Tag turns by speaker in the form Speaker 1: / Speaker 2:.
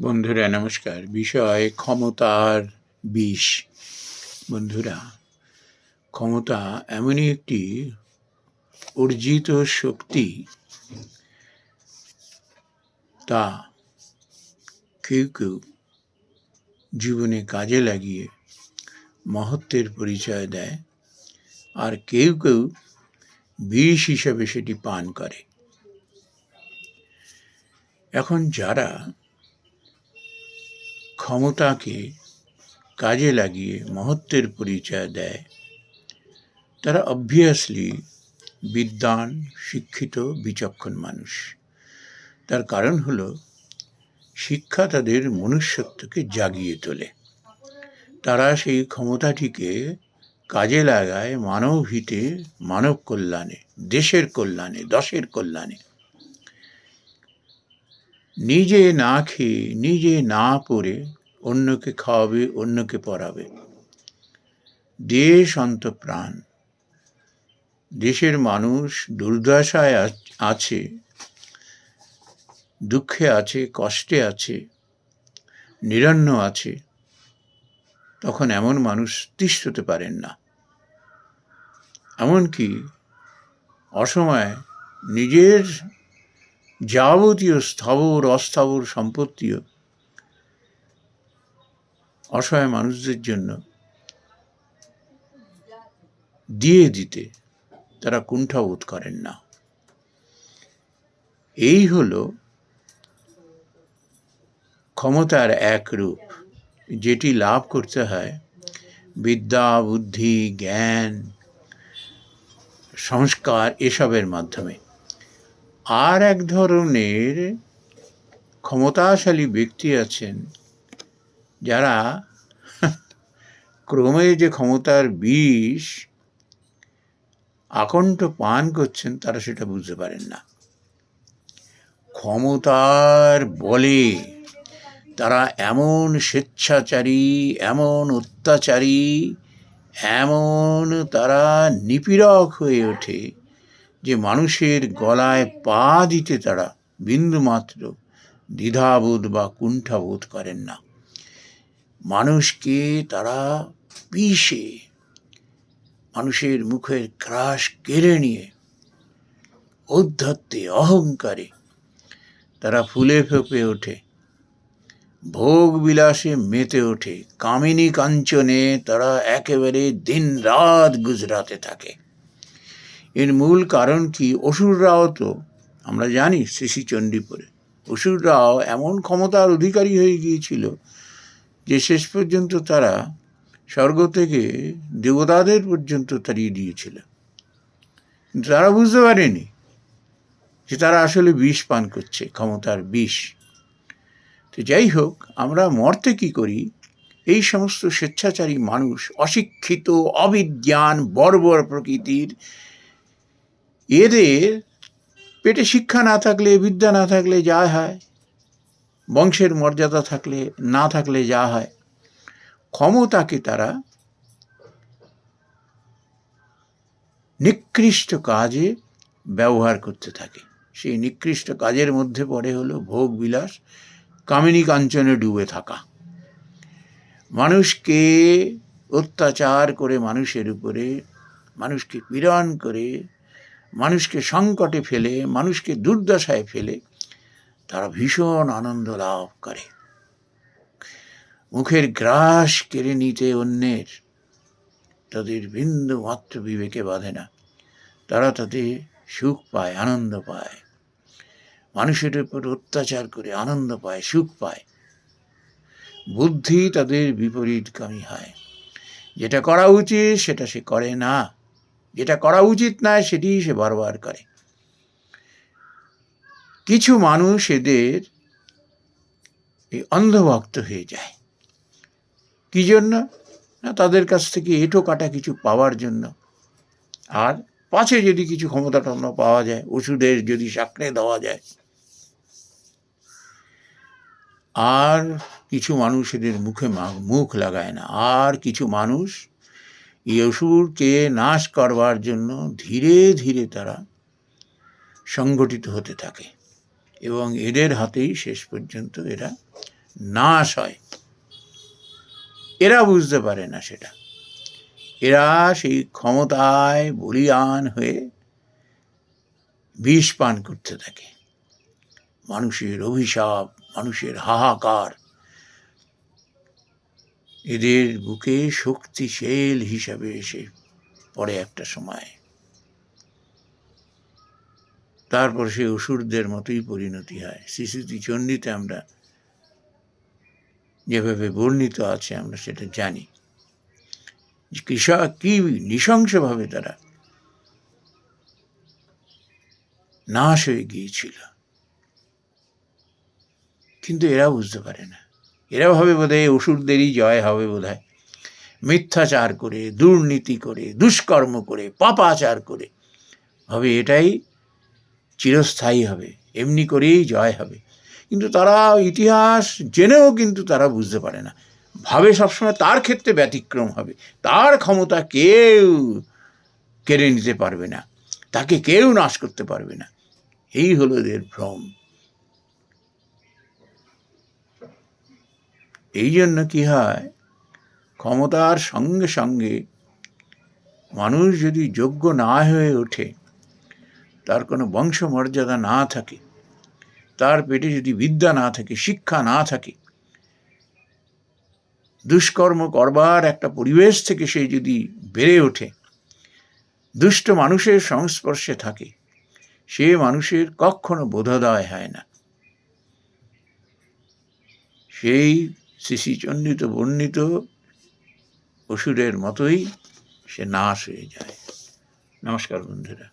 Speaker 1: বন্ধুরা, নমস্কার। বিষয় ক্ষমতার বিষ। বন্ধুরা, ক্ষমতা এমনই একটি অর্জিত শক্তি, তা কেউ কেউ জীবনে কাজে লাগিয়ে মহত্বের পরিচয় দেয়, আর কেউ কেউ বিষ হিসাবে সেটি পান করে। এখন যারা ক্ষমতাকে কাজে লাগিয়ে মহত্বের পরিচয় দেয়। তারা অবভিয়াসলি বিদ্বান, শিক্ষিত, বিচক্ষণ মানুষ। তার কারণ হল শিক্ষা তাদের মনুষ্যত্বকে জাগিয়ে তোলে। তারা সেই ক্ষমতাটিকে কাজে লাগায় মানব হিতে মানব কল্যাণে, দেশের কল্যাণে, দশের কল্যাণে। নিজে না খেয়ে, নিজে না পড়ে অন্যকে খাওয়াবে, অন্যকে পড়াবে। দেশ অন্তপ্রাণ দেশের মানুষ দুর্দশায় আছে, দুঃখে আছে, কষ্টে আছে, নিরন্ন আছে। তখন এমন মানুষ তিষ্ঠতে পারেন না। এমনকি অসময়ে নিজের যাবতীয় স্থাবর, অস্থাবর সম্পত্তিও অসহায় মানুষদের জন্য দিয়ে দিতে তারা কুণ্ঠাবোধ করেন না। এই হল ক্ষমতার এক রূপ, যেটি লাভ করতে হয় বিদ্যা, বুদ্ধি, জ্ঞান, সংস্কার এসবের মাধ্যমে। আর এক ধরনের ক্ষমতাশালী ব্যক্তি আছেন যারা ক্রমে যে ক্ষমতার বিষ আকণ্ঠ পান করছেন, তারা সেটা বুঝতে পারেন না। ক্ষমতার বলে তারা এমন স্বেচ্ছাচারী, এমন অত্যাচারী, এমন তারা নিপীড়ক হয়ে ওঠে। যে মানুষের গলায় পা দিতে তারা বিন্দুমাত্র দ্বিধাবোধ বা কুণ্ঠাবোধ করেন না। মানুষকে তারা পিষে, মানুষের মুখের ক্রাশ কেড়ে নিয়ে, ঔদ্ধত্যে, অহংকারে তারা ফুলে ফেপে ওঠে ভোগ বিলাসে মেতে ওঠে, কামিনী কাঞ্চনে তারা একেবারে দিন রাত গুজরাতে থাকে। এর মূল কারণ কি? অসুররাও তো, আমরা জানি শ্রী চণ্ডীপুরে। অসুররাও এমন ক্ষমতার অধিকারী হয়ে গিয়েছিল যে শেষ পর্যন্ত তারা স্বর্গ থেকে দেবতাদের পর্যন্ত তাড়িয়ে দিয়েছিল তারা বুঝতে পারেনি যে তারা আসলে বিষ পান করছে, ক্ষমতার বিষ। তো যাই হোক, আমরা মর্তে কি করি? এই সমস্ত স্বেচ্ছাচারী মানুষ, অশিক্ষিত, অবিজ্ঞান, বর্বর প্রকৃতির এদের পেটে শিক্ষা না থাকলে, বিদ্যা না থাকলে যা হয়। বংশের মর্যাদা থাকলে, না থাকলে যা হয়। ক্ষমতাকে তারা নিকৃষ্ট কাজে ব্যবহার করতে থাকে। সেই নিকৃষ্ট কাজের মধ্যে পড়ে হলো ভোগ বিলাস, কামিনী কাঞ্চনে ডুবে থাকা। মানুষকে অত্যাচার করে, মানুষের উপরে, মানুষকে পীড়ন করে মানুষকে সংকটে ফেলে, মানুষকে দুর্দশায় ফেলে, তারা ভীষণ আনন্দ লাভ করে। মুখের গ্রাস কেড়ে নিতে অন্যের তাদের বিন্দু মাত্র বিবেকে বাঁধে না। তারা তাতে সুখ পায়, আনন্দ পায়। মানুষের উপর অত্যাচার করে আনন্দ পায়, সুখ পায়। বুদ্ধি তাদের বিপরীতগামী হয়। যেটা করা উচিত, সেটা সে করে না। যেটা করা উচিত নয় সেটি সে বারবার করে। কিছু মানুষ এদের অন্ধভক্ত হয়ে যায়। কি জন্য? না, তাদের কাছ থেকে এঁটো কাটা কিছু পাওয়ার জন্য। আর পাছে যদি কিছু ক্ষমতা টমতা পাওয়া যায়, ওষুধের যদি সাঁকড়ে দেওয়া যায়। আর কিছু মানুষ এদের মুখে মুখ লাগায় না। আর কিছু মানুষ এই অসুরকে নাশ করবার জন্য ধীরে ধীরে তারা সংগঠিত হতে থাকে এবং এদের হাতেই শেষ পর্যন্ত এরা নাশ হয়। এরা বুঝতে পারে না সেটা। এরা সেই ক্ষমতায় বলিয়ান হয়ে বিষ পান করতে থাকে। মানুষের অভিশাপ, মানুষের হাহাকার এদের বুকে শক্তিশীল হিসাবে এসে পড়ে একটা সময়। তারপর সে অসুরদের মতোই পরিণতি হয়। শিশুতি চণ্ডীতে আমরা যেভাবে বর্ণিত আছে, আমরা সেটা জানি। কৃষক কি নৃশংসভাবে তারা নাশ হয়ে গিয়েছিল। কিন্তু এরা বুঝতে পারে না। এরা ভাবে বোধহয় অসুরদেরই জয় হবে বোধ হয় মিথ্যাচার করে, দুর্নীতি করে, দুষ্কর্ম করে, পাপাচার করে। ভাবে এটাই চিরস্থায়ী হবে, এমনি করেই জয় হবে। কিন্তু তারা ইতিহাস জেনেও কিন্তু তারা বুঝতে পারে না। ভাবে সবসময় তার ক্ষেত্রে ব্যতিক্রম হবে। তার ক্ষমতা কেউ কেড়ে নিতে পারবে না। তাকে কেউ নাশ করতে পারবে না। এই হলো এদের ভ্রম। এই জন্য কি হয়? ক্ষমতার সঙ্গে সঙ্গে মানুষ যদি যোগ্য না হয়ে ওঠে, তার কোনো বংশমর্যাদা না থাকে, তার পেটে যদি বিদ্যা না থাকে, শিক্ষা না থাকে, দুষ্কর্ম করবার একটা পরিবেশ থেকে সে যদি বেড়ে ওঠে, দুষ্ট মানুষের সংস্পর্শে থাকে, সে মানুষের কখনো বোধোদয় হয় না। সেই শিশিচণ্ডিত বর্ণিত অসুরের মতোই সে নাশ হয়ে যায়। নমস্কার বন্ধুরা।